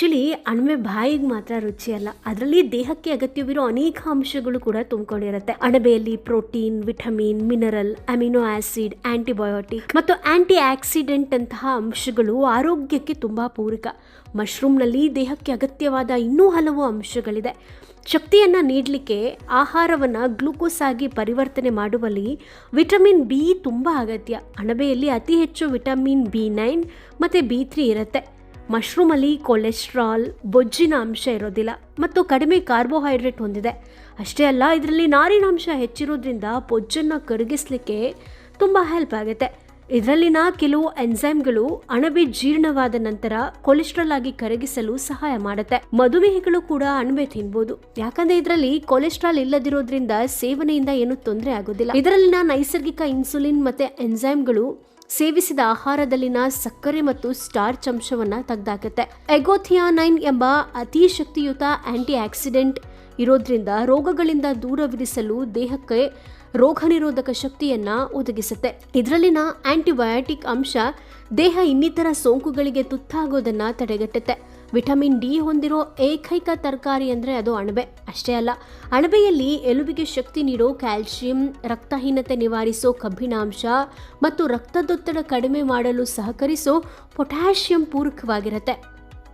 Actually ಅಣಬೆ ಬಾಯಿಗೆ ಮಾತ್ರ ರುಚಿ ಅಲ್ಲ. ಅದರಲ್ಲಿ ದೇಹಕ್ಕೆ ಅಗತ್ಯವಿರೋ ಅನೇಕ ಅಂಶಗಳು ಕೂಡ ತುಂಬಿಕೊಂಡಿರುತ್ತೆ. ಅಣಬೆಯಲ್ಲಿ protein, vitamin, mineral, amino acid, antibiotic ಮತ್ತು ಆಂಟಿ ಆಕ್ಸಿಡೆಂಟ್ ಅಂತಹ ಅಂಶಗಳು ಆರೋಗ್ಯಕ್ಕೆ ತುಂಬ ಪೂರಕ. ಮಶ್ರೂಮ್ನಲ್ಲಿ ದೇಹಕ್ಕೆ ಅಗತ್ಯವಾದ ಇನ್ನೂ ಹಲವು ಅಂಶಗಳಿದೆ. ಶಕ್ತಿಯನ್ನು ನೀಡಲಿಕ್ಕೆ ಆಹಾರವನ್ನು ಗ್ಲೂಕೋಸ್ ಆಗಿ ಪರಿವರ್ತನೆ ಮಾಡುವಲ್ಲಿ ವಿಟಮಿನ್ ಬಿ ತುಂಬ ಅಗತ್ಯ. ಅಣಬೆಯಲ್ಲಿ ಅತಿ ಹೆಚ್ಚು ವಿಟಮಿನ್ ಬಿ ನೈನ್ ಮತ್ತು ಬಿ ತ್ರೀ ಇರುತ್ತೆ. ಮಶ್ರೂಮಲ್ಲಿ ಕೊಲೆಸ್ಟ್ರಾಲ್ ಬೊಜ್ಜಿನ ಅಂಶ ಇರೋದಿಲ್ಲ ಮತ್ತು ಕಡಿಮೆ ಕಾರ್ಬೋಹೈಡ್ರೇಟ್ ಹೊಂದಿದೆ. ಅಷ್ಟೇ ಅಲ್ಲ, ಇದರಲ್ಲಿ ನಾರಿನಾಂಶ ಹೆಚ್ಚಿರೋದ್ರಿಂದ ಬೊಜ್ಜನ್ನು ಕರಗಿಸಲಿಕ್ಕೆ ತುಂಬ ಹೆಲ್ಪ್ ಆಗುತ್ತೆ. ಇದರಲ್ಲಿನ ಕೆಲವು ಎನ್ಸೈಮ್ಗಳು ಅಣಬೆ ಜೀರ್ಣವಾದ ನಂತರ ಕೊಲೆಸ್ಟ್ರಾಲ್ ಆಗಿ ಕರಗಿಸಲು ಸಹಾಯ ಮಾಡುತ್ತೆ. ಮಧುಮೇಹಿಗಳು ಕೂಡ ಅಣಬೆ ತಿನ್ಬೋದು. ಯಾಕಂದ್ರೆ ಇದರಲ್ಲಿ ಕೊಲೆಸ್ಟ್ರಾಲ್ ಇಲ್ಲದಿರೋದ್ರಿಂದ ಸೇವನೆಯಿಂದ ಏನು ತೊಂದರೆ ಆಗೋದಿಲ್ಲ. ಇದರಲ್ಲಿನ ನೈಸರ್ಗಿಕ ಇನ್ಸುಲಿನ್ ಮತ್ತೆ ಎನ್ಸೈಮ್ಗಳು ಸೇವಿಸಿದ ಆಹಾರದಲ್ಲಿನ ಸಕ್ಕರೆ ಮತ್ತು ಸ್ಟಾರ್ಚ್ ಅಂಶವನ್ನು ತೆಗೆದಾಕುತ್ತೆ. ಎಗೋಥಿಯಾನೈನ್ ಎಂಬ ಅತಿ ಶಕ್ತಿಯುತ ಆಂಟಿ ಆಕ್ಸಿಡೆಂಟ್ ಇರೋದ್ರಿಂದ ರೋಗಗಳಿಂದ ದೂರವಿರಿಸಲು ದೇಹಕ್ಕೆ ರೋಗ ನಿರೋಧಕ ಶಕ್ತಿಯನ್ನ ಒದಗಿಸುತ್ತೆ. ಇದರಲ್ಲಿನ ಆಂಟಿಬಯೋಟಿಕ್ ಅಂಶ ದೇಹ ಇನ್ನಿತರ ಸೋಂಕುಗಳಿಗೆ ತುತ್ತಾಗೋದನ್ನ ತಡೆಗಟ್ಟುತ್ತೆ. ವಿಟಮಿನ್ ಡಿ ಹೊಂದಿರೋ ಏಕೈಕ ತರಕಾರಿ ಅಂದರೆ ಅದು ಅಣಬೆ. ಅಷ್ಟೇ ಅಲ್ಲ, ಅಣಬೆಯಲ್ಲಿ ಎಲುಬಿಗೆ ಶಕ್ತಿ ನೀಡೋ ಕ್ಯಾಲ್ಸಿಯಂ ರಕ್ತಹೀನತೆ ನಿವಾರಿಸೋ ಕಬ್ಬಿಣಾಂಶ ಮತ್ತು ರಕ್ತದೊತ್ತಡ ಕಡಿಮೆ ಮಾಡಲು ಸಹಕರಿಸೋ ಪೊಟ್ಯಾಷಿಯಂ ಪೂರಕವಾಗಿರುತ್ತೆ.